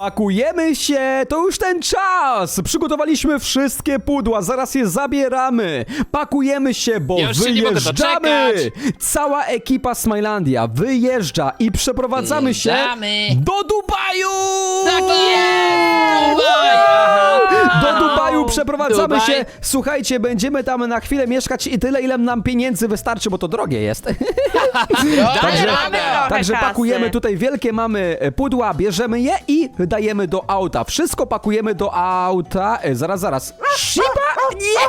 Pakujemy się, to już ten czas! Przygotowaliśmy wszystkie pudła, zaraz je zabieramy. Pakujemy się, bo Ja już się nie mogę wyjeżdżamy! Cała ekipa Smilandia wyjeżdża i przeprowadzamy się Wyjeżdżamy. do Dubaju! Tak jest! Dubaj! Aha. Do Dubaju przeprowadzamy Dubaj. się. Słuchajcie, będziemy tam na chwilę mieszkać i tyle, ile nam pieniędzy wystarczy, bo to drogie jest. Także mamy trochę Także kasy. pakujemy tutaj wielkie mamy e, pudła, bierzemy je i dajemy do auta. Wszystko pakujemy do auta. E, zaraz, zaraz. Shiba? Nie!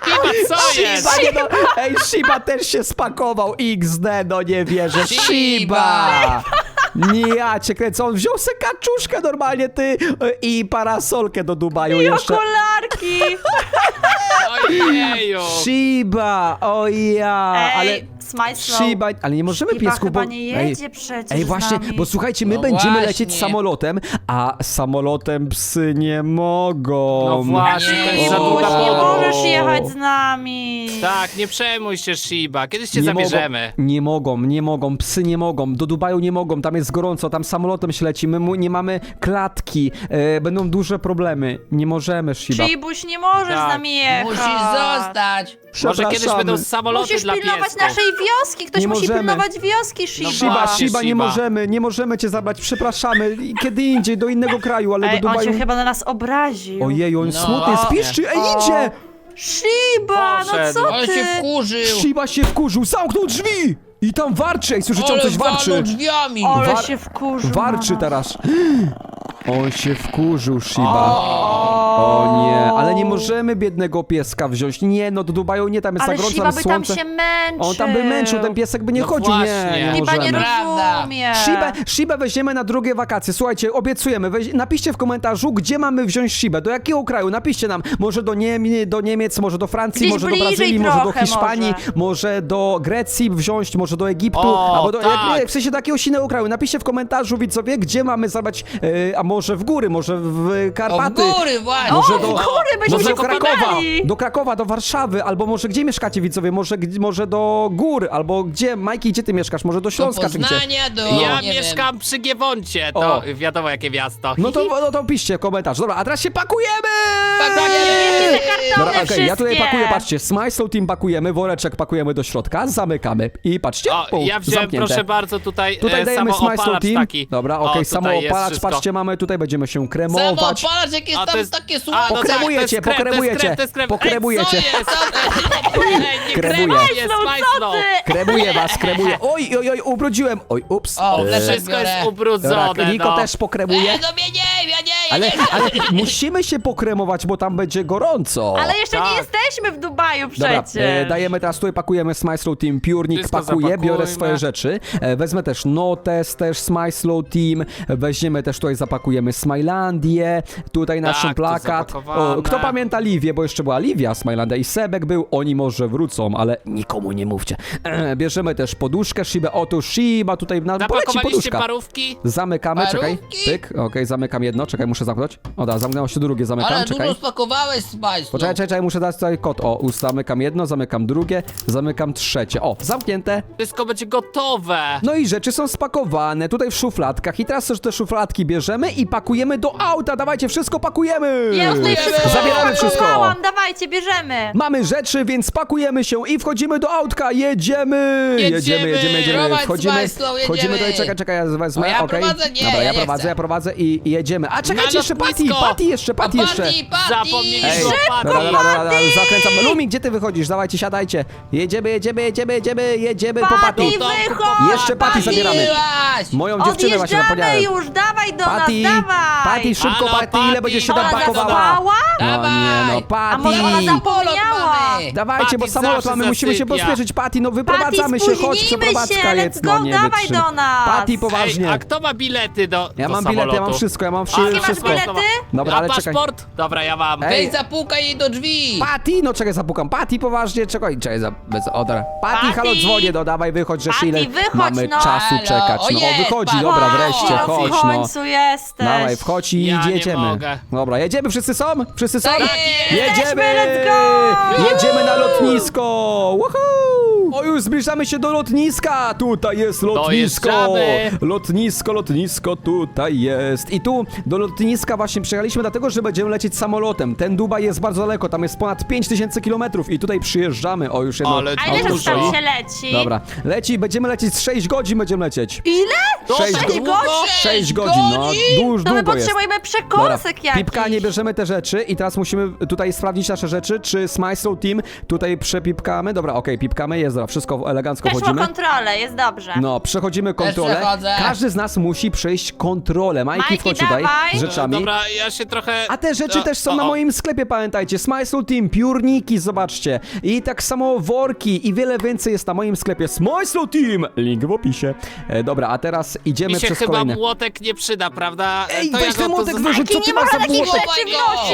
Chyba co jest? Shiba, nie no. Ej, Shiba też się spakował. XD, no nie wierzę. Shiba. Shiba! Nie, ja cię kręcę. On wziął se kaczuszkę normalnie, ty, e, i parasolkę do Dubaju I jeszcze. okularki! Ojeju. Shiba, o ja, ale... Ej, Smajslow. Shiba, ale nie możemy Shiba piesku, bo... chyba nie jedzie przecież Ej, z właśnie, nami. bo słuchajcie, my No będziemy właśnie. lecieć samolotem, a samolotem psy nie mogą. No właśnie, Nie, to jest nie za długa Kuś, nie podróż. możesz jechać z nami. Tak, nie przejmuj się, Shiba. Kiedyś cię Nie zabierzemy. Mogą, nie mogą, nie mogą, psy nie mogą, do Dubaju nie mogą, tam jest gorąco, tam samolotem się leci, my mu, nie mamy klatki, e, będą duże problemy, nie możemy, Shiba. Shibuś, nie możesz Tak. z nami jechać. Musisz zostać. Może kiedyś Przepraszamy. będą samoloty Musisz dla pilnować piesków. naszej wioski. Ktoś Nie musi możemy. pilnować wioski, Shiba. Shiba, właśnie, Shiba, nie Shiba. możemy, nie możemy cię zabrać, przepraszamy, I kiedy indziej, do innego kraju, ale Ej, do on Dubaju... się chyba na nas obraził. Ojej, on No smutny, właśnie. spiszczy, ej, O. idzie! Shiba, no Poszedł. co On ty? się wkurzył. Shiba się wkurzył, zamknął drzwi! I tam warczy, ej, słyszycie, on Ale coś warczy. drzwiami. Ale War- się wkurzył. Warczy nas. teraz. On się wkurzył, Shiba. O nie, ale nie możemy biednego pieska wziąć. Nie, no do Dubaju nie, tam jest Ale za gorąco, Shiba by tam słońce. się męczył. On tam by męczył, ten piesek by nie No chodził. Nie, właśnie. nie Shiba nie możemy. Rozumie. Shibę, Shibę weźmiemy na drugie wakacje. Słuchajcie, obiecujemy. Weź, napiszcie w komentarzu, gdzie mamy wziąć Shibę. Do jakiego kraju? Napiszcie nam. Może do, Niemie, do Niemiec, może do Francji, Gdzieś może do bliżej Brazylii, może do trochę Hiszpanii, może. może. do Grecji wziąć, może do Egiptu, O, albo do, tak. jak, w sensie do jakiegoś innego kraju. Napiszcie w komentarzu, widzowie, gdzie mamy zabrać, e, a może w góry, może w O, w Karpaty. góry Może O, do, góry byśmy może się do Krakowa, do Krakowa, do Warszawy, albo może gdzie mieszkacie widzowie, może, może do gór, albo gdzie, Majki, gdzie ty mieszkasz, może do Do Śląska, czy gdzie? Poznania, do... Ja nie mieszkam przy Giewoncie, to O. wiadomo jakie miasto. No to, no to piszcie komentarz. Dobra, a teraz się pakujemy! Tak jest. kartony Dobra, okej, ja tutaj pakuję, patrzcie, Smile Team pakujemy, woreczek pakujemy do środka, zamykamy i patrzcie, O, ja wziąłem, zamknięte. proszę bardzo, tutaj, Tutaj e, dajemy Smile samoopalacz Team. taki. Dobra, okej, tutaj jest samoopalacz, wszystko. patrzcie, mamy tutaj, będziemy się kremować. Samopalacz, jak jest A, to tam jest- takie A, no tak, to jest Pokremujecie, krew, to jest pokremujecie, to jest pokremujecie. Ej, co jest? Ej, nie Kremuję. jest? Kremuję was, kremuję. Oj, oj, oj, ubrudziłem. Oj, ups. O, E, też Wszystko jest ubrudzone, Niko no. też pokremuje. Ej, no mnie nie, ja nie, ja Ale, nie. ale musimy się pokremować, bo tam będzie gorąco. Ale jeszcze Tak. nie jesteśmy w Dubaju Dobra, przecież. e, dajemy teraz tutaj, pakujemy Smile Slow Team, piórnik Wszystko pakuje, biorę zapakujmy. swoje rzeczy. E, wezmę też notes, też Smile Slow Team, weźmiemy też tutaj, zapakujemy Smilandię, tutaj nasz Tak, plakat. zapakowane. Kto pamięta Livię, bo jeszcze była Livia, Smilandia i Sebek był, oni może wrócą, ale nikomu nie mówcie. E, bierzemy też poduszkę Shibę, oto Shiba, tutaj na poleci poduszka. parówki? Zamykamy, czekaj, Parówki? pyk, okej, zamykam jedno, czekaj, muszę zamknąć. O da, zamknęło się drugie, zamykam, Ale czekaj. dużo spakowałeś, Spice. Poczekaj, czekaj, czekaj, muszę dać tutaj kod. O, us- zamykam jedno, zamykam drugie, zamykam trzecie. O, zamknięte. Wszystko będzie gotowe. No i rzeczy są spakowane tutaj w szufladkach. I teraz też te szufladki bierzemy i pakujemy do auta. Dawajcie, wszystko pakujemy! Ja już tutaj wszystko Zabieramy wszystko! spakowałam, dawajcie, bierzemy. Mamy rzeczy, więc pakujemy się i wchodzimy do autka. Jedziemy! Jedziemy! jedziemy, jedziemy. jedziemy. Prowadź, Wchodzimy, jedziemy. wchodzimy tutaj, czekaj, czekaj, ja wezmę, O, ja okej. prowadzę? Nie, Dobra, ja, ja nie prowadzę, chcę. ja prowadzę i, i jedziemy. A czekajcie, jeszcze Patty, lotnisko! Patty jeszcze, Patty jeszcze. Party, party. Zapomnieliśmy Ej, o dobra, party. dobra, dobra, zakręcam. Lumi, gdzie ty wychodzisz? Dawajcie, siadajcie. Jedziemy, jedziemy, jedziemy, jedziemy, jedziemy po Patty. Patty, wychodź! Jeszcze Patty zabieramy. Byłaś. Moją dziewczynę właśnie Odjeżdżamy zapomniałem. już, dawaj do Patty, nas, dawaj! Patty, szybko Halo, Patty, ile Patty. będziesz się tam Ona pakowała? zaspała? No Dawaj. nie, no A Patty. może ona zapomniała? mamy. Dawajcie, bo Patty samolot zawsze mamy, musimy się zasypia. pospieszyć. Patty, no wyprowadzamy Patty, się, chodź, spóźnimy przeprowadzka się, jest. No go, nie dawaj do nas. Patty, Ej, poważnie. a kto ma bilety do Ja do mam bilety, ja mam wszystko, ja mam A, wszy- ty masz wszystko. bilety? Dobra, a ale czekaj. paszport? Dobra, ja mam. Ej. Weź zapukaj jej do drzwi. Patty, no czekaj, zapukam. Patty, poważnie, czekaj, czekaj, za, bez, o, dobra. Patty, Patty. halo, dzwonię, no dawaj, wychodź, że Patty, ile wychodź, mamy no. czasu Halo, czekać. o No, o, jest, wychodzi, Patty. dobra, wreszcie, w chodź, no. końcu jesteś. Dawaj, wchodź i Ja nie jedziemy. mogę. Dobra, jedziemy, wszyscy są? Wszyscy są? Tak Jedziemy! Jesteśmy, let's go! Jedziemy na lotnisko! Woohoo! O, już zbliżamy się do lotniska! Tutaj jest lotnisko! Dojeżdżamy. Lotnisko, lotnisko tutaj jest. I tu do lotniska właśnie przyjechaliśmy dlatego, że będziemy lecieć samolotem. Ten Dubaj jest bardzo daleko, tam jest ponad 5000 km i tutaj przyjeżdżamy. O, już jedno Ale A ile tam się leci? Dobra, leci, będziemy lecieć z 6 godzin będziemy lecieć. Ile? Sześć godzin. 6 godzin, no, duż, To my długo jest. potrzebujemy przekąsek jakichś. Pipka, nie bierzemy te rzeczy i teraz musimy tutaj sprawdzić nasze rzeczy, czy Smile Slow Team tutaj przepipkamy. Dobra, okej, pipkamy, jest dobra, wszystko elegancko Weszło chodzimy. kontrolę, jest dobrze. No, przechodzimy kontrolę. przechodzę. Każdy z nas musi przejść kontrolę. Majki, Majki, wchodź tutaj dawaj. z rzeczami. Dobra, ja się trochę... A te rzeczy O, też są o, na moim sklepie, pamiętajcie. Smile Slow Team, piórniki, zobaczcie. I tak samo worki i wiele więcej jest na moim sklepie. Smile Slow Team! Link w opisie. E, dobra, a teraz idziemy Mi się przez chyba kolejne. młotek nie przyda, prawda? Ej, to weź ten młotek wyrzuć, co ty nie masz za można takich młotek?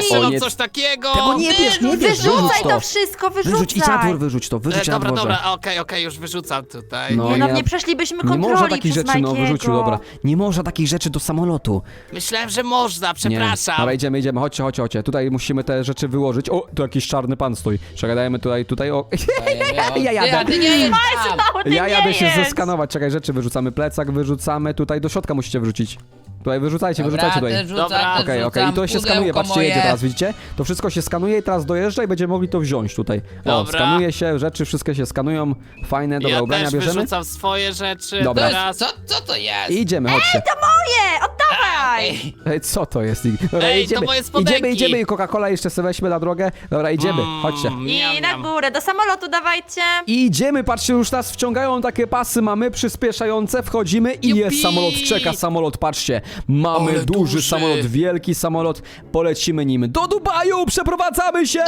rzeczy. O, nie. coś takiego! Tego nie bierz, nie bierz, wyrzuć Wyrzucaj to. to wszystko, wyrzucaj. Wyrzuć, idź na dwór, wyrzuć to, wyrzuć E, na dobra, dworze. dobra, okej, okej, już wyrzucam tutaj. No, Nie no, ja- nie przeszlibyśmy Nie kontroli można takich przez rzeczy, no Majkiego. wyrzucił, dobra. Nie można takich rzeczy do samolotu. Myślałem, że można, Nie. przepraszam. Dobra, idziemy, idziemy, chodźcie, chodźcie, chodźcie. Tutaj musimy te rzeczy wyłożyć. O, tu jakiś czarny pan stoi. Czekaj, dajemy tutaj, tutaj, o. Ja jadę. Ty, a ty nie tam. Mało, ty Ja nie jadę się jedz. zeskanować. Czekaj, rzeczy wyrzucamy. Plecak wyrzucamy. Tutaj do środka musicie wrzucić. Tutaj wyrzucajcie, Dobra, wyrzucajcie tutaj. też rzucam, Dobra. też Okej, okej, i rzucam to się skanuje, patrzcie, jedzie moje. teraz, widzicie? To wszystko się skanuje i teraz dojeżdża i będziemy mogli to wziąć tutaj. O, Dobra. skanuje się, rzeczy wszystkie się skanują, fajne, dobra, ja ubrania też bierzemy. wyrzucam swoje rzeczy. Dobra. To Teraz... jest, co, co to jest? I idziemy, chodźcie. Nie, oddawaj! Ej, Ej, co to jest? Dobra, Ej, to idziemy, moje spodenki. idziemy, idziemy i Coca-Cola jeszcze sobie weźmy na drogę. Dobra, idziemy, Mm, chodźcie. miam, I na miam. górę, do samolotu dawajcie. I idziemy, patrzcie, już nas wciągają takie pasy, mamy przyspieszające, wchodzimy i Jupi! jest samolot, czeka samolot, patrzcie. Mamy Ale duży, duży. samolot, wielki samolot, polecimy nim do Dubaju, przeprowadzamy się!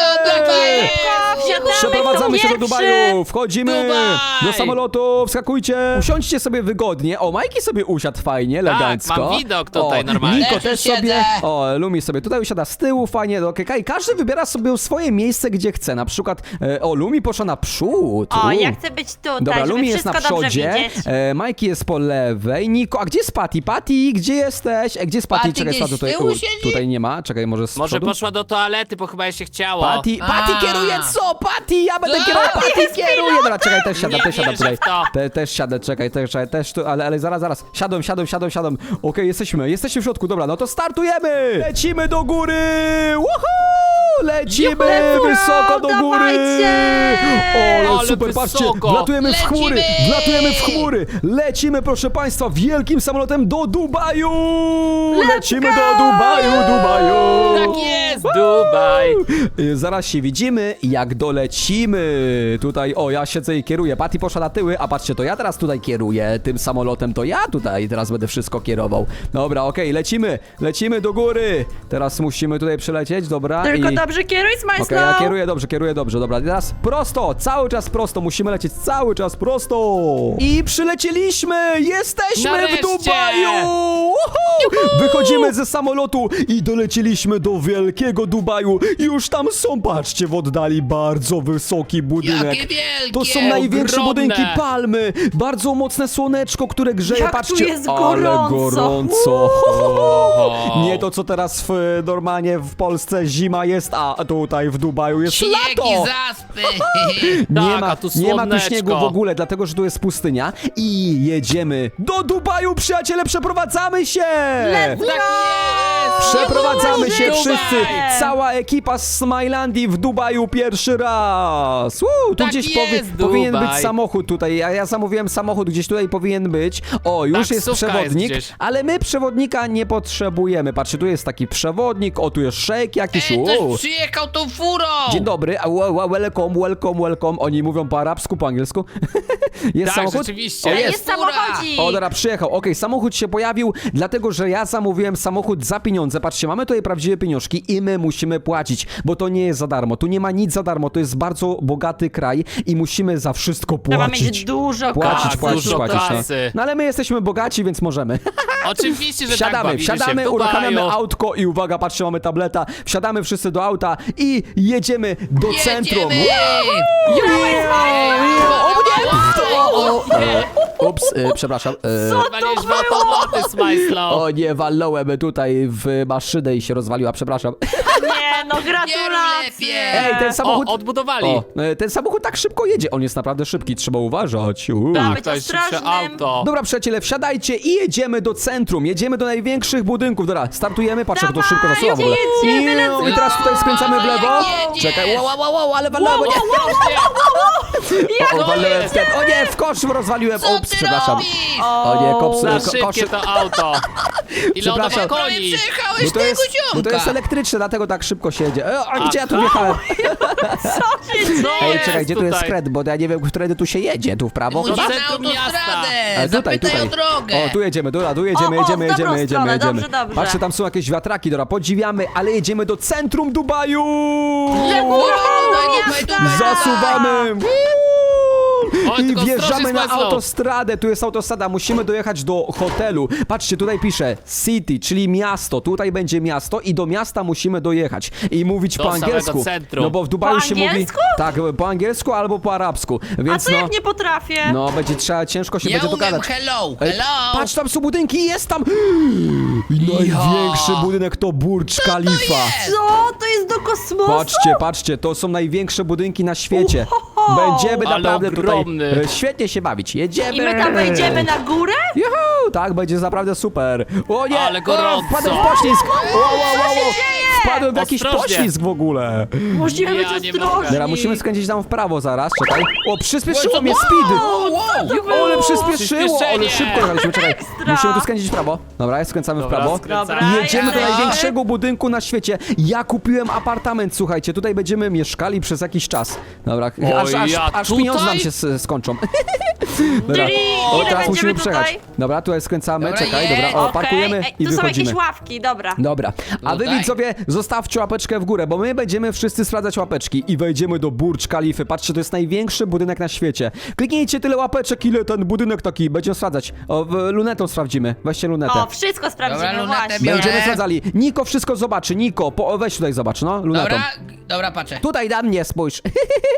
Wsiadamy Przeprowadzamy się do pierwszy. Dubaju, wchodzimy Dubaj! do samolotu, wskakujcie. Usiądźcie sobie wygodnie. O, Majki sobie usiadł fajnie, elegancko. Tak, mam widok tutaj o, normalnie. Niko Też siedzę. sobie, o, Lumi sobie tutaj usiada z tyłu, fajnie, do I każdy wybiera sobie swoje miejsce, gdzie chce. Na przykład, e, o, Lumi poszła naprzód. O, U. ja chcę być tutaj, Dobra, żeby Lumi jest na dobrze przodzie, widzieć. e, Majki jest po lewej, Niko, a gdzie jest Patty? Patty, gdzie jesteś? E, gdzie jest Patty? Patty Czekaj, gdzieś Patty z tutaj, tyłu u, siedzi? tutaj nie ma, czekaj, może z Może przodu? poszła do toalety, bo chyba jej się chciało. Patty, Patty A. kieruje co? Patty, ja będę Co? kierował, Patty jest kieruje! Dobra, czekaj, też siadam, Nie też siadam wierzę tutaj. w to. Te, też siadę, czekaj, też, czekaj, też tu, ale, ale zaraz, zaraz. Siadłem, siadłem, siadłem, siadłem. Okej, jesteśmy, jesteśmy w środku, dobra, no to startujemy! Lecimy do góry! Woohoo! Lecimy go, wysoko do góry! dawajcie! Super, patrzcie, wysoko. wlatujemy w chmury, wlatujemy w chmury! Lecimy, proszę państwa, wielkim samolotem do Dubaju! Lecimy do Dubaju, Dubaju! Tak jest, Dubaj. Y, Zaraz się widzimy, jak dolecimy. Tutaj, o, ja siedzę i kieruję. Patty poszła na tyły, a patrzcie, to ja teraz tutaj kieruję tym samolotem, to ja tutaj teraz będę wszystko kierował. Dobra, okej, lecimy, lecimy do góry. Teraz musimy tutaj przelecieć, dobra. Tylko i... dobrze kieruj, Okej, ja kieruję dobrze, kieruję dobrze, dobra. Teraz prosto, cały czas prosto, musimy lecieć cały czas prosto. I przylecieliśmy, jesteśmy Nareszcie! w Dubaju! Uhu! Wychodzimy ze samolotu i doleciliśmy do wielkiego Dubaju. Już tam są, patrzcie, w oddali bardzo wysoki budynek. Jakie wielkie! To są największe Ogromne. budynki palmy, bardzo mocne słoneczko, które grzeje, Jak tu patrzcie. jest ale gorąco. gorąco. Nie to, co teraz w, normalnie w Polsce zima jest, a tutaj w Dubaju jest Śniegi, lato. zaspy! Nie Tak, ma, a tu nie ma tu słoneczko. śniegu w ogóle, dlatego że tu jest pustynia. I jedziemy do Dubaju, przyjaciele, przeprowadzamy się! Tak jest. Przeprowadzamy się Dubaj! wszyscy! Cała ekipa z Smilandii w Dubaju pierwszy raz! Woo, tu Tak gdzieś jest, powi- powinien Dubaj. być samochód tutaj. Ja, ja zamówiłem samochód, gdzieś tutaj powinien być. O, już jest Taksówka przewodnik, jest gdzieś. ale my przewodnika nie potrzebujemy. Patrzcie, tu jest taki przewodnik, o tu jest szejk jakiś. Ej, ktoś przyjechał tą furą! Dzień dobry, a wa- wa- welcome, welcome, welcome. Oni mówią po arabsku, po angielsku. jest Tak, samochód? rzeczywiście. O, Jest, jest. samochodzik. O, dobra, przyjechał. Okej, samochód się pojawił, dlatego że ja zamówiłem samochód za pieniądze. Patrzcie, mamy tutaj prawdziwe pieniążki i my musimy płacić, bo to nie jest za darmo. Tu nie ma nic za darmo. To jest bardzo bogaty kraj i musimy za wszystko Trzeba mieć płacić. dużo Płacić, kasy. płacić, dużo płacić. No. kasy. no ale my jesteśmy bogaci, więc możemy. Oczywiście, że tak Wsiadamy, bawimy się wsiadamy, w Dubaju. uruchamiamy autko i uwaga, patrzcie, mamy tableta. Wsiadamy wszyscy do auta i jedziemy do centrum. Ups, y, przepraszam. y, Walisz w automaty, Smajslow. O nie, walnąłem tutaj w maszynę i się rozwaliła, przepraszam. Nie, no gratulacje. Ej, ten O, samochód... odbudowali. O, e, ten samochód tak szybko jedzie. On jest naprawdę szybki, trzeba uważać. Uuu. tak, być to jest szybsze ostrożnym. auto. Dobra, przyjaciele, wsiadajcie i jedziemy do centrum. Jedziemy do największych budynków. Dobra, startujemy. Patrz, jak to Dawaj, szybko zasuwa w ogóle. jedziemy, Iu, let's I teraz tutaj skręcamy w lewo. Jedziesz. Czekaj, wow, wow, wow, wow, ale walnęło, nie. O, Co walnęłem w jest? ten. O nie, w kosz rozwaliłem. Co Ups, ty przepraszam. robisz? O nie, kops, Za ko, szybkie koszy. to auto. Ile ono Przepraszam. Prawie? Bo to, tego jest, bo to jest elektryczne, dlatego tak szybko się jedzie. E, a gdzie ja tu wjechałem? Co się dzieje? Co Ej, jest czekaj, gdzie tu jest tutaj? skręt, bo ja nie wiem, którędy tu się jedzie. Tu w prawo? Musisz chyba? na centrum miasta. autostradę. E, tutaj, Zapytaj tutaj. o drogę. O, tu jedziemy, dobra, tu jedziemy, O, o, jedziemy, w dobrą jedziemy, jedziemy, stronę, jedziemy. dobrze, dobrze. Patrzcie, tam są jakieś wiatraki, dobra, podziwiamy, ale jedziemy do centrum Dubaju! Dubaj, Dubaj, Dubaj. Oj, I tylko wjeżdżamy ostrożnie na z autostradę, tu jest autostrada, musimy dojechać do hotelu. Patrzcie, tutaj pisze city, czyli miasto, tutaj będzie miasto i do miasta musimy dojechać. I mówić Do po samego angielsku. centrum. No bo w Dubaju Po się mówi... angielsku? Tak, po angielsku albo po arabsku. A Więc co no... jak nie potrafię? No, będzie trzeba, ciężko się Ja będzie umiem dogadać. hello, Ej, hello. Patrz, tam są budynki, jest tam! Największy budynek to Burj Khalifa. jest? Co? To jest do kosmosu? Patrzcie, patrzcie, to są największe budynki na świecie. Będziemy Ale naprawdę tutaj ogromny. e, świetnie się bawić. Jedziemy. I my tam wejdziemy na górę? Juhu, tak, będzie naprawdę super. O nie, Ale gorąco. O, wpadłem w poślizg. Wow, wow, wow, wow. dzieje? Wpadłem w jakiś Ostrożnie. poślizg w ogóle. Musimy Ja być nie ostrożni. mogę. Dobra, musimy skręcić tam w prawo zaraz, czekaj. O, przyspieszyło mnie speed. wow, wow. O, ale przyspieszyło, ale Przyspieszenie. szybko jechaliśmy, czekaj. Ekstra. Musimy tu skręcić w prawo. Dobra, skręcamy w Dobra, prawo. skręcamy. Dobra, I jedziemy do największego budynku na świecie. Ja kupiłem apartament, słuchajcie, tutaj będziemy mieszkali przez jakiś czas. Dobra, aż, aż, ja aż tutaj? pieniądze nam się s- skończą. Dobra, Czyli ile teraz musimy przejechać. tutaj? Dobra, tutaj skręcamy, Dobra, czekaj, dobra, o, Okej, parkujemy ej, i tu są wychodzimy. jakieś ławki, dobra. Dobra, a wy Tutaj. widzowie zostawcie łapeczkę w górę, bo my będziemy wszyscy sprawdzać łapeczki i wejdziemy do Burcz Kalify. Patrzcie, to jest największy budynek na świecie. Kliknijcie tyle łapeczek, ile ten budynek taki. Będziemy sprawdzać. O, w, lunetą sprawdzimy. Weźcie lunetę. O, wszystko sprawdzimy, Dobra, lunetę właśnie. biorę. Będziemy sprawdzali. Niko wszystko zobaczy. Niko, po, weź tutaj zobacz, no, lunetą. Dobra, dobra, patrzę. Tutaj na mnie spójrz.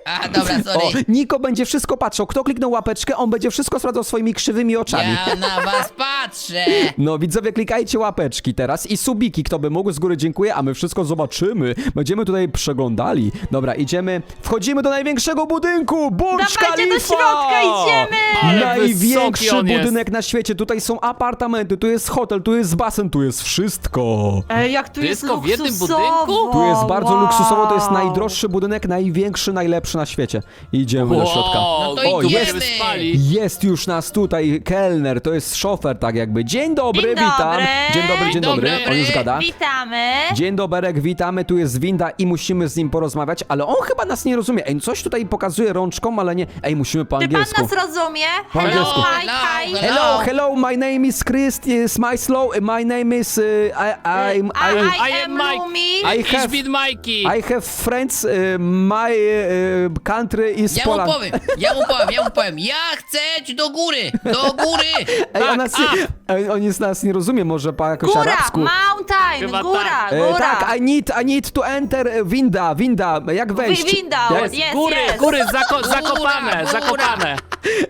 A, dobra, O, sorry. Niko będzie wszystko patrzył. Kto kliknął łapeczkę, on będzie wszystko sprawdzał swoimi krzywymi oczami. Ja na was patrzę. No widzowie, klikajcie łapeczki teraz i subiki, kto by mógł, z góry dziękuję, a my wszystko zobaczymy. Będziemy tutaj przeglądali. Dobra, idziemy, wchodzimy do największego budynku, Burj Dawajcie Khalifa! do środka, idziemy! Największy wysoki on jest. budynek na świecie, tutaj są apartamenty, tu jest hotel, tu jest basen, tu jest wszystko. Ej, jak tu jest Wszystko w jednym luksusowo. budynku? Tu jest bardzo wow. luksusowo, to jest najdroższy budynek, największy, najlepszy na świecie. Idziemy do środka. No to idziemy. jest. spali. Jest już nas tutaj kelner, to jest szofer tak jakby. Dzień dobry, Dzień witam. dobry. Dzień dobry, dzień Dzień dobry. dobry. On już gada. Witamy. Dzień doberek, witamy, tu jest winda i musimy z nim porozmawiać, ale on chyba nas nie rozumie. Ej, coś tutaj pokazuje rączką, ale nie. Ej, musimy po Czy pan angielsku. nas rozumie? Po Hello, angielsku. hi, Hello, hi. hello. Hello, hello, my name is Chris Smyslow, my name is... Uh, I, I'm, I, I, I, I am am Mike. Lumi. I have- bin Mikey. I have friends, uh, my uh, country is Ja mu Poland. powiem, ja mu powiem, ja mu powiem. Ja chcę iść do góry, do góry. Ej, on, Tak, nas nie, ej, on jest, nas nie rozumie, może po jakoś Góra, arabsku. mountain, Chyba góra, tak. E, góra. tak, I need, I need to enter e, winda, winda, jak wejść? winda, jak, jest. góry, góry, zako zakopane, Góra, góra. zakopane.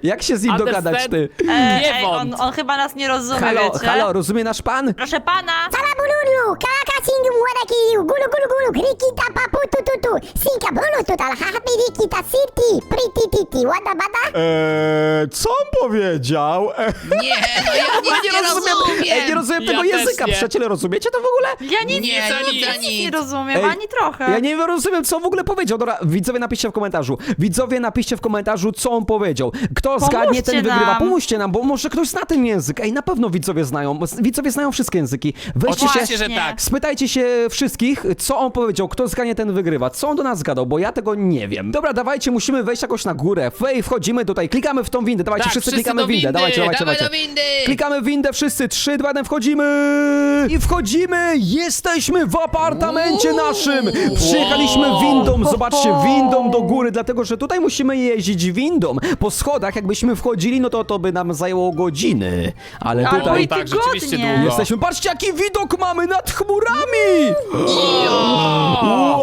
jak się z nim dogadać, ty? E, Nie ej, on, wąt. on chyba nas nie rozumie, Halo, wiecie? halo, rozumie nasz pan? Proszę pana. Salabululu, kakasingum wadaki, gulu gulu gulu, grikita papu tu tu tu, sinka bulu tu tal, hahapirikita sirti, priti titi, wada bada. Eee, co on powiedział? Eee, Nie, no ja nic nie rozumiem. Ej, nie rozumiem Ja tego też języka, nie. przyjaciele, rozumiecie to w ogóle? Ja nic, Nie, nic, nic, nic, nic. nie rozumiem, Ej, ani trochę. Ja nie rozumiem, co on w ogóle powiedział. Dobra, widzowie napiszcie w komentarzu. Widzowie napiszcie w komentarzu, co on powiedział. Kto zgadnie, ten Pomóżcie wygrywa. nam. Pomóżcie nam, bo może ktoś zna ten język. Ej, na pewno widzowie znają. Widzowie znają wszystkie języki. Weźcie się... Oczywiście, że Właśnie. tak. Spytajcie się wszystkich, co on powiedział, kto zganie ten wygrywa, co on do nas zgadał, bo ja tego nie wiem. Dobra, dawajcie, musimy wejść jakoś na górę. Wej, wchodzimy tutaj, klikamy w tą windę, dawajcie, Tak, wszyscy wszyscy klikamy do w windę, windy. dawajcie, dawajcie, Dawaj dawajcie. do windy. Klikamy w windę wszyscy, 3, 2, 1, wchodzimy! I wchodzimy! Jesteśmy w apartamencie naszym! Przyjechaliśmy windą, zobaczcie, windą do góry, dlatego że tutaj musimy jeździć windą. Po schodach, jakbyśmy wchodzili, no to to by nam zajęło godziny. Ale Albo tutaj... i tak, rzeczywiście tygodnie. długo. Jesteśmy, patrzcie jaki widok mamy nad chmurami!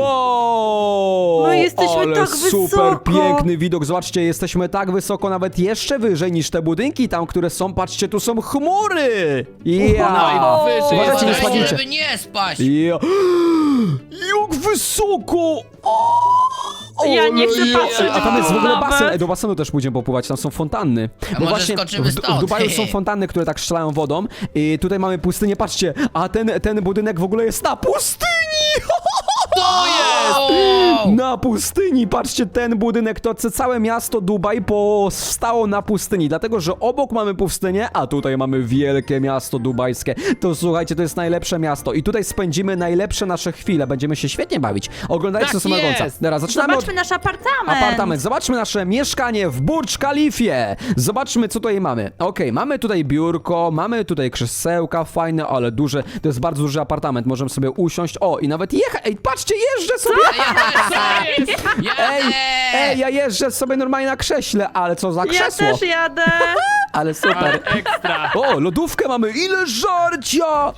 Wow! No jesteśmy ale tak super wysoko. piękny widok. Zobaczcie, jesteśmy tak wysoko, nawet jeszcze wyżej niż te budynki tam, które są. Patrzcie, tu są chmury. Ja. No i wyżej Uważajcie, nie żeby nie spaść. Ja. Jak wysoko! O, Ja nie chcę ale patrzeć. A tam jest w ogóle nawet. basen. Ej, do basenu też pójdziemy popływać, tam są fontanny. A może skoczymy w, w? Dubaju są fontanny, które tak strzelają wodą. I tutaj mamy pustynię, patrzcie. A ten, ten budynek w ogóle jest na pustyni! Jest! Na pustyni, patrzcie, ten budynek to c- całe miasto Dubaj powstało na pustyni, dlatego że obok mamy pustynię, a tutaj mamy wielkie miasto dubajskie. To słuchajcie, to jest najlepsze miasto i tutaj spędzimy najlepsze nasze chwile, będziemy się świetnie bawić. Oglądajcie Tak końca. jest. Dobra, zaczynamy od... Zobaczmy nasz apartament. Apartament. Zobaczmy nasze mieszkanie w Burj Khalifie. Zobaczmy, co tutaj mamy. Okej, mamy tutaj biurko, mamy tutaj krzesełka fajne, ale duże. To jest bardzo duży apartament. Możemy sobie usiąść. O, i nawet jechać. Ej, patrzcie, jeżdżę sobie. Ja? Ej, ej, ja jeżdżę sobie normalnie na krześle, ale co za Ja krzesło. też jadę. Ale super. Ale ekstra. O, lodówkę mamy. Ile żarcia!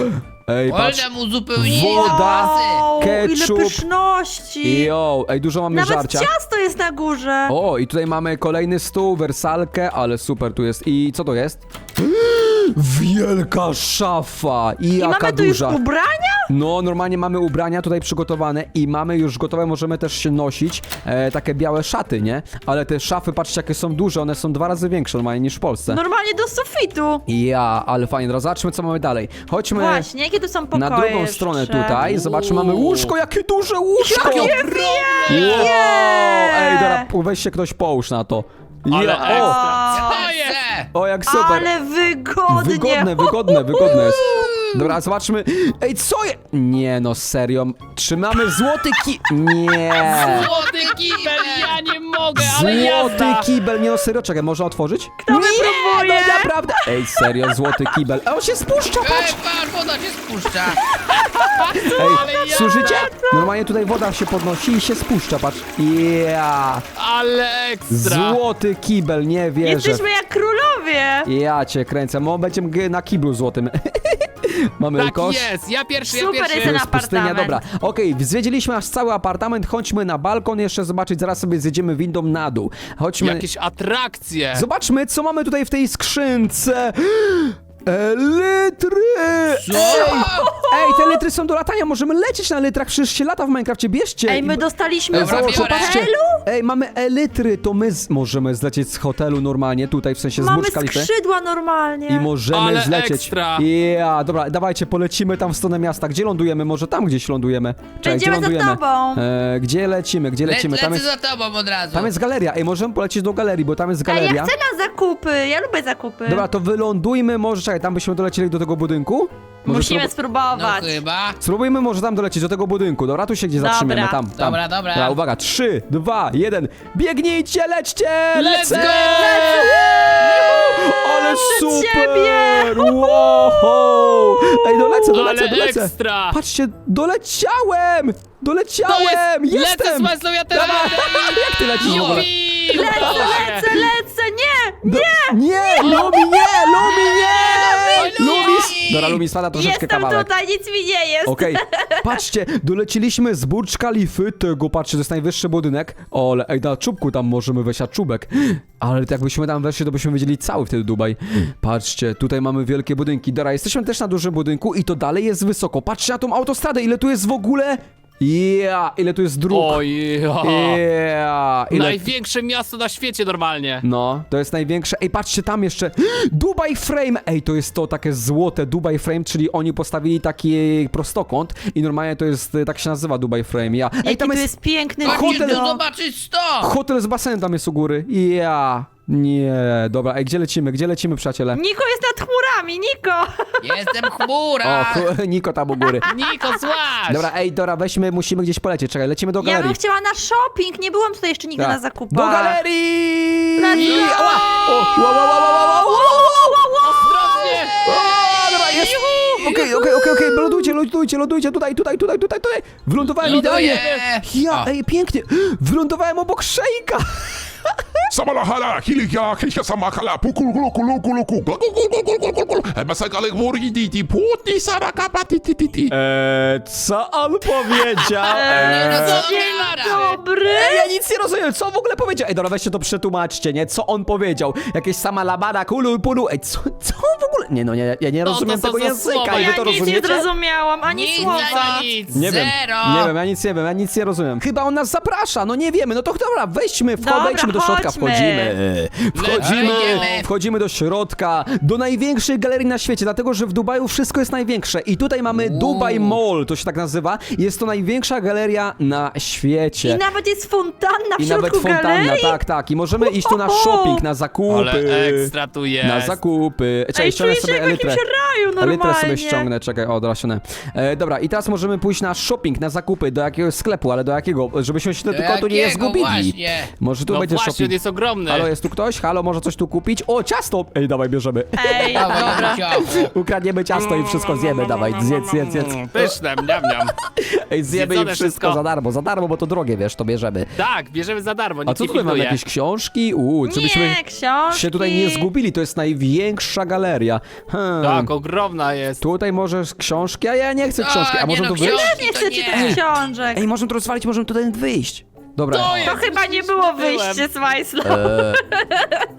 Ej, patrz. Olda mu zupełnie Woda. Wow, ketchup. ile pyszności. Jo, ej, dużo mamy Nawet żarcia. ciasto jest na górze. O, i tutaj mamy kolejny stół, wersalkę, ale super tu jest. I co to jest? Wielka szafa! I I jaka mamy tu już duża. ubrania? No, normalnie mamy ubrania tutaj przygotowane i mamy już gotowe, możemy też się nosić e, takie białe szaty, nie? Ale te szafy, patrzcie jakie są duże, one są dwa razy większe normalnie niż w Polsce. Normalnie do sufitu. Ja, ale fajnie, teraz zobaczmy co mamy dalej. Chodźmy Właśnie, jakie tu są pokoje na drugą jeszcze? stronę tutaj, zobaczmy, mamy Uuu. łóżko, jakie duże łóżko! Jakie Wow! Ej, dobra, weź się ktoś połóż na to. Ale Ja, o, ekstra. Ja To jest! o, jak super! Ale wygodnie. Wygodne, wygodne, wygodne jest. Dobra, zobaczmy. Ej, co je? Nie no, serio. Trzymamy złoty ki... Nie. Złoty Kibel, ja nie mogę, ale Złoty jazda. kibel, nie no serio, czekaj, można otworzyć? Kto nie, wypróbuje? no naprawdę. Ej, serio, złoty kibel. A on się spuszcza, Ej, patrz. patrz, woda się spuszcza. Ale Ej, ja- słyszycie? Normalnie tutaj woda się podnosi i się spuszcza, patrz. Ja. Ale ekstra. Złoty kibel, nie wierzę. Jesteśmy jak królowie. Ja cię kręcę, mo będziemy g- na kiblu złotym. Mamy Tak kosz. jest, ja pierwszy, Super ja jest pierwszy. To ten jest pustynia, apartament. dobra. Okej, zwiedziliśmy aż cały apartament, chodźmy na balkon jeszcze zobaczyć, zaraz sobie zjedziemy windą na dół. Chodźmy, Jakieś atrakcje. zobaczmy co mamy tutaj w tej skrzynce. Litry! Co? Ej, ej, te litry są do latania, możemy lecieć na litrach, przecież się lata w Minecrafcie, bierzcie. Ej, my dostaliśmy Dobra, biorę. popatrzcie. hotelu? Ej, mamy elitry, to my z... możemy zlecieć z hotelu normalnie, tutaj w sensie z Mamy Burj Khalify. skrzydła normalnie. I możemy Ale zlecieć. ekstra. Ja, dobra, dawajcie, polecimy tam w stronę miasta. Gdzie lądujemy? Może tam gdzieś lądujemy. Czekaj, gdzie Będziemy za lądujemy? tobą. E, gdzie lecimy? Gdzie Le, lecimy? Tam lecę jest, za tobą od razu. tam jest galeria. Ej, możemy polecieć do galerii, bo tam jest Ej, galeria. ja chcę na zakupy. Ja lubię zakupy. Dobra, to wylądujmy, może czekaj, tam byśmy dolecieli do tego budynku? Może Musimy sprób- No spróbować. chyba. Spróbujmy może tam dolecieć do tego budynku. Dobra, tu się gdzie Dobra. zatrzymiemy. Tam, tam. Dobra, dobra. Dobra, uwaga, trzy, dwa, jeden. Biegnijcie, lećcie! Lecę! go! Ale super! siebie! Wow! Ej, dolecę, dolecę, Ale dolecę. ekstra. Patrzcie, doleciałem! Doleciałem! Lecę Jestem! z Weslą, ja Dawaj. lecę. Jak ty lecisz w ogóle? Jupi! Lecę, lecę, lecę, nie! Nie! Lumi, nie! Lumi, nie! Lumi! Dobra, Lumi spada troszeczkę Jestem kawałek. tutaj, nic mi nie jest. Okej, patrzcie, doleciliśmy z Burcz Kalify, tego, patrzcie, to jest najwyższy budynek. O, ale ej, na czubku tam możemy wejść, a czubek. Ale jakbyśmy tam weszli, to byśmy widzieli cały wtedy Dubaj. Patrzcie, tutaj mamy wielkie budynki. Dobra, jesteśmy też na dużym budynku i to dalej jest wysoko. Patrzcie na tą autostradę, ile tu jest w ogóle... Ja, ile tu jest dróg. Oj. Ja, ile... Największe miasto na świecie normalnie. No, to jest największe. Ej, patrzcie tam jeszcze. Dubai Frame! Ej, to jest to takie złote Dubai Frame, czyli oni postawili taki prostokąt i normalnie to jest, tak się nazywa Dubai Frame. Ja. Ej, Jaki tam tu jest, jest piękny tu widok. zobaczyć stąd. hotel z basenem tam jest u góry. Ja. Nie, dobra, ej, gdzie lecimy? Gdzie lecimy, przyjaciele? Niko jest nad chmurami, Niko! Jestem O, chmura. ch- Niko tam u góry. Niko, złaś! Dobra, ej, Dora, weźmy, musimy gdzieś polecieć. Czekaj, lecimy do Ja galerii. bym chciała na shopping, nie byłam tutaj jeszcze nigdy Tak. na zakupach. Do galerii! Let's go! Ała! O. Ostrożnie! O, dobra, jest. Okej, okej, okej, okej, lądujcie, lądujcie, lądujcie, tutaj, tutaj, tutaj, tutaj, tutaj. Wylądowałem Ląduję. idealnie. Ja, O. ej, pięknie. Wylądowałem obok szejka. Samalahala, hiliga, kisha samakala, pukulu kulu kulu kulu. Masakale wori di di puti saraka pati ti ti ti. Eee, co on powiedział? No Eee, co Dzień gada? dobry. Ej, ja nic nie rozumiem, co w ogóle powiedział? Ej, dobra, weźcie to przetłumaczcie, nie? Co on powiedział? Jakieś sama labada, kulu, pulu, ej, co, co w ogóle? Nie, no, nie, ja nie to rozumiem są tego za języka, słowa? i wy Ja to nic nie rozumiecie? zrozumiałam, ani Nic słowa. nic, Nie wiem, zero. nie wiem, ja nic nie wiem, ja nic nie rozumiem. Chyba on nas zaprasza, no nie wiemy, no to dobra, weźmy, wcho- Dobra, wejdźmy do środka, chodźmy. Wchodzimy. Wchodzimy, Wejdziemy. wchodzimy do środka, do największej galerii na świecie, dlatego, że w Dubaju wszystko jest największe i tutaj mamy Uuu. Dubai Mall, to się tak nazywa, jest to największa galeria na świecie. I nawet jest fontanna w I środku nawet fontanna, galerii. tak, tak. I możemy iść tu na shopping, na zakupy. Ale ekstra tu jest. Na zakupy. Czekaj, Ej, czuję się sobie jak w elytrę. jakimś raju Elytrę normalnie. sobie ściągnę, czekaj, o, dobra, ściągnę. E, dobra, i teraz możemy pójść na shopping, na zakupy, do jakiegoś sklepu, ale do jakiego, żebyśmy się tylko tu nie jakiego zgubili. właśnie? Może tu No będzie właśnie, on shopping. jest ogromny. Halo, jest tu ktoś? Halo, może coś tu kupić? O, ciasto! Ej, dawaj, bierzemy. Ej, Dawaj, dobra. Ukradniemy ciasto i wszystko zjemy, dawaj, zjedz, zjedz, zjedz. Pyszne, miam, miam. Ej, zjemy i Zjedzone wszystko wszystko. za darmo, za darmo, bo to drogie, wiesz, to bierzemy. Tak, bierzemy za darmo, A nikt co nie tutaj mamy, pilnuje. jakieś książki? Uuu, żebyśmy Nie, książki. się tutaj nie zgubili, to jest największa galeria. Hmm. Tak, ogromna jest. Tutaj możesz książki, a ja nie chcę książki. A nie możemy no, tu wyjść? książki Nie to chcę nie. czytać książek. Ej, możemy tu rozwalić, możemy tutaj wyjść. Dobra, To To jest, chyba nie było wyjście z Majsla. e,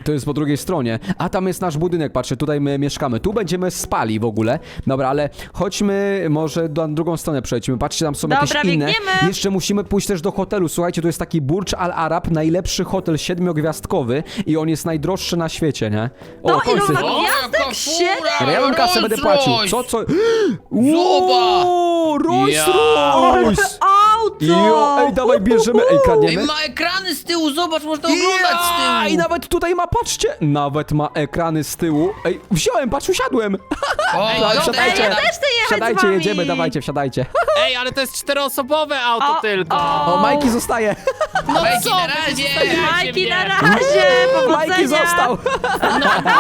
to jest po drugiej stronie. A tam jest nasz budynek, patrzę, tutaj my mieszkamy. Tu będziemy spali w ogóle. Dobra, ale chodźmy może na drugą stronę przejdźmy. Patrzcie, tam są Dobra, jakieś inne. biegniemy. Jeszcze musimy pójść też do hotelu. Słuchajcie, tu jest taki Burj Al Arab, najlepszy hotel siedmiogwiazdkowy i on jest najdroższy na świecie, nie? No, to ile jest- on ma O, gwiazdek? Siedem? Ja mam kasę, będę płacił. Co, co? Wow, Rolls. Royce! Jo, ej, dawaj, bierzemy, ej, Ej, kradniemy. ma ekrany z tyłu, zobacz, można oglądać z Ja, tyłu. I nawet tutaj ma, patrzcie, nawet ma ekrany z tyłu. Ej, wziąłem, patrz, usiadłem. O, Tak, siadajcie. Ja też chcę jechać z Wsiadajcie, wami. jedziemy, dawajcie, wsiadajcie. Ej, ale to jest czteroosobowe auto O, tylko. O, Majki zostaje. No Majki, co? na razie. Majki, na razie! Majki Powodzenia! został.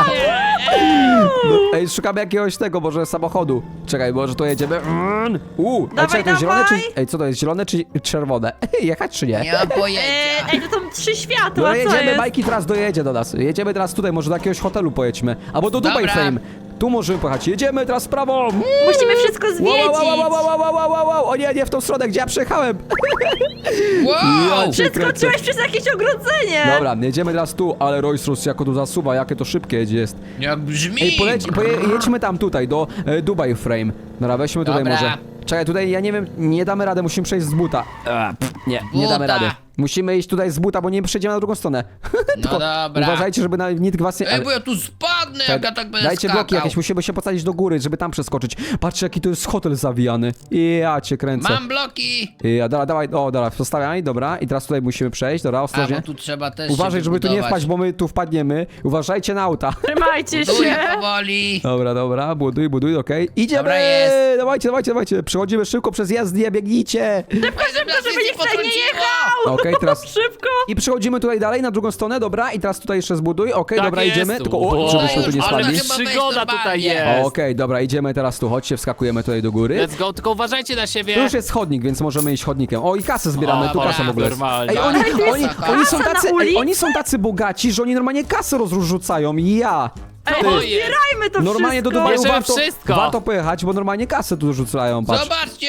Nie, Ej, szukamy jakiegoś tego, może samochodu. Czekaj, może to jedziemy. Mm. Uuu, ej, Dawaj, czekaj, to jest zielone czy... dawaj. Ej, co to jest, zielone czy czerwone? Jechać czy nie? Nie mam Ej, pojęcia. ej, to są trzy światła, No co jedziemy, jest? Majki teraz dojedzie do nas. Jedziemy teraz tutaj, może do jakiegoś hotelu pojedźmy. Albo do Dubai Dobra. Frame. Tu możemy pojechać. Jedziemy teraz w prawo. Musimy wszystko Wow, wow, wow, zwiedzić! wow, wow, wow, wow, wow, wow. O nie, nie w tą stronę, gdzie ja przejechałem. Wow! Ja cię kręcę. Przeskoczyłeś przez jakieś ogrodzenie! Dobra, jedziemy teraz tu, ale Rolls Royce jako tu zasuwa, jakie to szybkie jest. Jak brzmi. Ej, poleć, poje, jedźmy tam tutaj, do e, Dubai Frame. Dobra, weźmy tutaj Dobra. może. Czekaj, tutaj ja nie wiem, nie damy rady, musimy przejść z buta. E, pff, nie, nie damy Buta. rady. Musimy iść tutaj z buta, bo nie przejdziemy na drugą stronę. No dobra. Uważajcie, żeby na, nikt was nie... Ej, bo ja tu spadnę, jak ja tak będę Dajcie skakał. bloki jakieś, musimy się posadzić do góry, żeby tam przeskoczyć. Patrzcie, jaki to jest hotel zawijany. I ja cię kręcę. Mam bloki. I ja, dobra, dawaj, o, dobra, zostawiaj, dobra. I teraz tutaj musimy przejść, dobra, A, ostrożnie. bo tu trzeba też Uważaj, się żeby tu nie wpaść, bo my tu wpadniemy. Uważajcie na auta. Trzymajcie się! powoli. Dobra, dobra, buduj, buduj, okej. Idziemy! Dobra, jest. Dawajcie, dawajcie, dawajcie. Przechodzimy szybko przez jezdnię, biegnijcie. Szybko, szybko, żeby nikt tutaj nie jechał! Okej, teraz... Szybko! I przechodzimy tutaj dalej, na drugą stronę, dobra, i teraz tutaj jeszcze zbuduj, okej, Tak dobra, jest. idziemy, tylko, o, Wow. żebyśmy tu nie Ale spadli. chyba Przygoda wejść tutaj normalnie. jest. Okej, dobra, idziemy teraz tu, chodźcie, wskakujemy tutaj do góry. Let's go, tylko uważajcie na siebie. Tu już jest chodnik, więc możemy iść chodnikiem. O, i kasę zbieramy, O, tu kasa w ogóle jest. normalnie. Ej, oni, Ale oni, oni, są na tacy, ej, ulicy? oni są tacy bogaci, że oni normalnie kasę rozrzucają. Ja. Ej, To jest. zbierajmy to Normalnie do wszystko! Dubaju Bierzemy warto, wszystko. warto pojechać, bo normalnie kasę tu rzucają, patrz. Zobaczcie!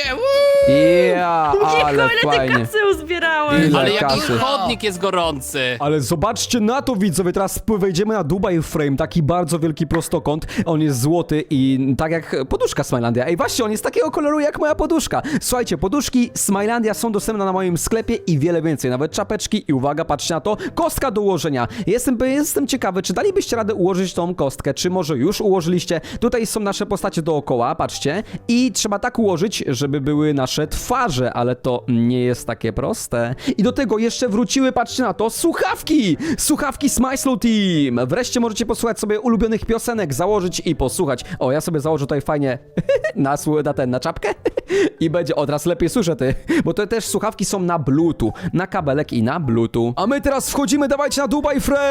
Ja, Niko, ale ile ty fajnie. kasy uzbierałeś? Ile Ale jaki kasy. chodnik jest gorący. Ale zobaczcie na to, widzowie, teraz wejdziemy na Dubai Frame, taki bardzo wielki prostokąt. On jest złoty i tak jak poduszka Smilandia. Ej, właśnie, on jest takiego koloru jak moja poduszka. Słuchajcie, poduszki Smilandia są dostępne na moim sklepie i wiele więcej, nawet czapeczki i uwaga, patrzcie na to, kostka do ułożenia. Jestem, jestem ciekawy, czy dalibyście radę ułożyć tą kostkę, czy może już ułożyliście. Tutaj są nasze postacie dookoła, patrzcie. I trzeba tak ułożyć, żeby były nasze twarze, ale to nie jest takie proste. I do tego jeszcze wróciły, patrzcie na to, słuchawki! Słuchawki Smyslow Team! Wreszcie możecie posłuchać sobie ulubionych piosenek, założyć i posłuchać. O, ja sobie założę tutaj fajnie na, na ten, na czapkę. I będzie, o teraz lepiej słyszę ty, bo to też słuchawki są na bluetooth, na kabelek i na bluetooth. A my teraz wchodzimy, dawajcie na Dubai Frame!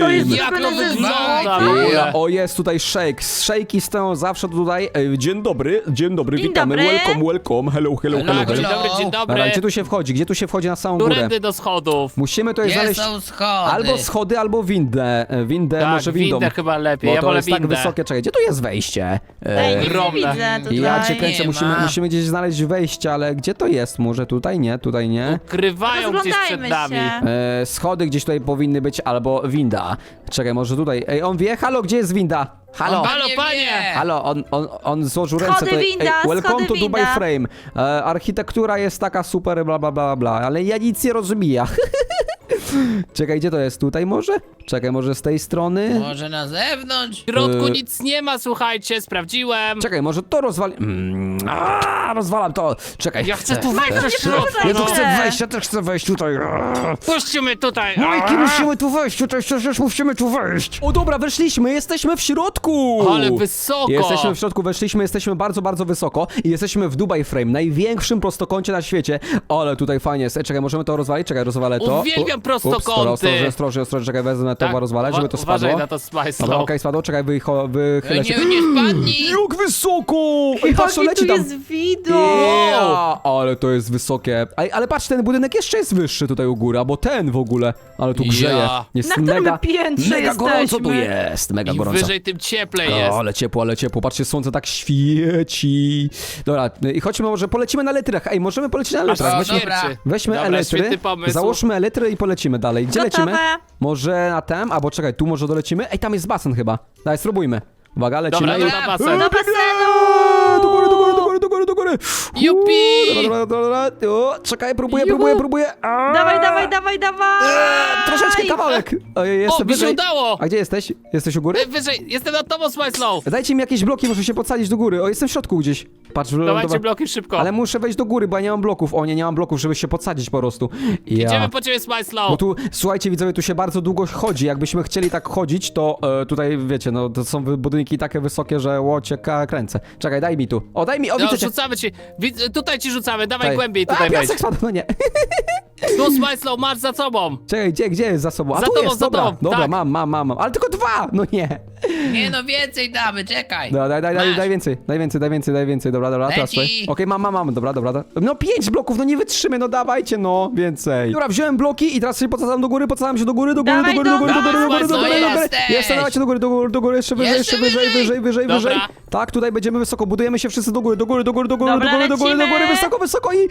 To jest Jak to wygląda złota. w ogóle? Ja, o, jest tutaj shake. Szejki stoją zawsze tutaj. E, Dzień dobry, dzień dobry, Dzień witamy. dobry. Welcome, welcome. Hello, hello, hello. Dzień dobry, dzień Dobra, dobry. gdzie tu się wchodzi? Gdzie tu się wchodzi na samą górę? Którędy do schodów? Musimy tutaj Gdzie znaleźć są schody? albo schody, albo windę. E, Windę, Tak, może windą. windę chyba lepiej, Bo ja to wolę jest tak windę. wysokie. Czekaj, gdzie tu jest wejście? E, Ej, nic nie Ogromne. widzę tutaj. ja cię kręcę, musimy, ma. musimy gdzieś znaleźć wejście, ale gdzie to jest? Może tutaj nie, tutaj nie. Krywają gdzieś przed Rozglądajmy nami. się. E, schody gdzieś tutaj powinny być, albo winda. Czekaj, może tutaj. Ej, on wie? Halo, gdzie jest winda? Halo? On Halo, nie panie! Halo, on, on, on złożył Schody ręce tutaj. winda, Ej, welcome schody to Dubai winda. Frame. E, architektura jest taka super, bla bla bla bla, ale ja nic nie rozumiem. Czekaj, gdzie to jest? Tutaj może? Czekaj, może z tej strony? Może na zewnątrz? W środku E, nic nie ma, słuchajcie, sprawdziłem. Czekaj, może to rozwali... Mm, a, rozwalam to. Czekaj. Ja chcę tu wejść do środka, Ja tu no. chcę wejść, ja też chcę wejść tutaj. Puśćcie mnie tutaj. Majki, musimy tu wejść, tutaj przecież musimy tu wejść. O dobra, weszliśmy, jesteśmy w środku. Ale wysoko. Jesteśmy w środku, weszliśmy, jesteśmy bardzo, bardzo wysoko i jesteśmy w Dubai Frame, największym prostokącie na świecie. Ale tutaj fajnie jest. Ej, czekaj, możemy to rozwalić? Czekaj, rozwalę to. Uwielbiam prostokąty. Ups, ostrożnie, ostrożnie, ostrożnie, czekaj, wezmę to, Tak, rozwalę, żeby to Uważaj spadło. na to Dobra, okej, spadło, czekaj, wycho- wychylę się. Nie, nie spadnij! Jak wysoko! Ej, patrz, to Jaki leci tu tam. jest widok. Ja, ale to jest wysokie. Ej, ale patrz, ten budynek jeszcze jest wyższy tutaj u góry, albo ten w ogóle. Ale tu grzeje. Jest Na którym mega, piętrze mega gorąco tu jesteśmy? jest, mega Im gorąco. wyżej, tym cieplej O, jest. ale ciepło, ale ciepło. Patrzcie, słońce tak świeci. Dobra, i chodźmy, może polecimy na elytrach. Ej, możemy polecieć na Aż elytrach. O, Weźmy, dobra. weźmy Dobra, elitry, świetny pomysł. załóżmy elitry i polecimy dalej. Gdzie Gotowe. lecimy? Może na tem? Albo czekaj, tu może dolecimy? Ej, tam jest basen chyba. Daj, spróbujmy. Uwaga, lecimy. Dobra, i- basen. Do basenu! Do góry, do góry, do góry, do góry. Jupi! Dobra, dobra, dobra, dobra. O, czekaj, próbuję, próbuję, próbuję. A! Dawaj, dawaj, dawaj, dawaj! Eee, Troszeczkę kawałek. Ojej, O, jestem mi się wyżej. udało! A gdzie jesteś? Jesteś u góry? Ej, Wyżej, jestem nad tobą, Smajslow! Dajcie mi jakieś bloki, muszę się podsadzić do góry. O, jestem w środku gdzieś. Patrz, Dawajcie wylądowa- bloki szybko. Ale muszę wejść do góry, bo ja nie mam bloków. O nie, nie mam bloków, żeby się podsadzić po prostu. Ja. Idziemy po ciebie, Bo Smajslow! tu, słuchajcie widzowie, tu się bardzo długo chodzi. Jakbyśmy chcieli tak chodzić, to e, tutaj, wiecie, no to są budynki takie wysokie, że łocie kręcę. Czekaj, daj mi tu. O, daj mi, o, widzę cię. Rzucamy ci. Tutaj ci rzucamy, dawaj Daj. głębiej A, tutaj wejdź. piasek spadł, no nie. Tu, Smajslow, masz za sobą! Czekaj, gdzie, gdzie jest za sobą? A Za tu tobą, jest, za dobra. tobą, Dobra, tak. mam, mam, mam, mam. Ale tylko dwa! No nie. Nie no, więcej damy, czekaj. Dobra, daj, daj, daj, Masz. daj więcej, daj więcej, daj więcej, daj więcej, dobra, dobra, teraz Leci. tutaj. Okej, mam, mam, mam, dobra, dobra, dobra. No pięć bloków, no nie wytrzymy, no dawajcie, no, więcej. Dobra, wziąłem bloki i teraz się podsadzam do góry, podsadzam się do góry, do góry, do Dawaj, góry, do góry, do góry, do góry, do góry, do góry, do góry. jesteś. Jestem, dawajcie do góry, do góry, do góry, jeszcze wyżej, jeszcze Jeszcze wyżej, wyżej, wyżej, wyżej. Tak, tutaj będziemy wysoko, budujemy się wszyscy do góry, do góry, do góry, do góry, do góry, do góry, do góry, lecimy. wysoko, wysoko i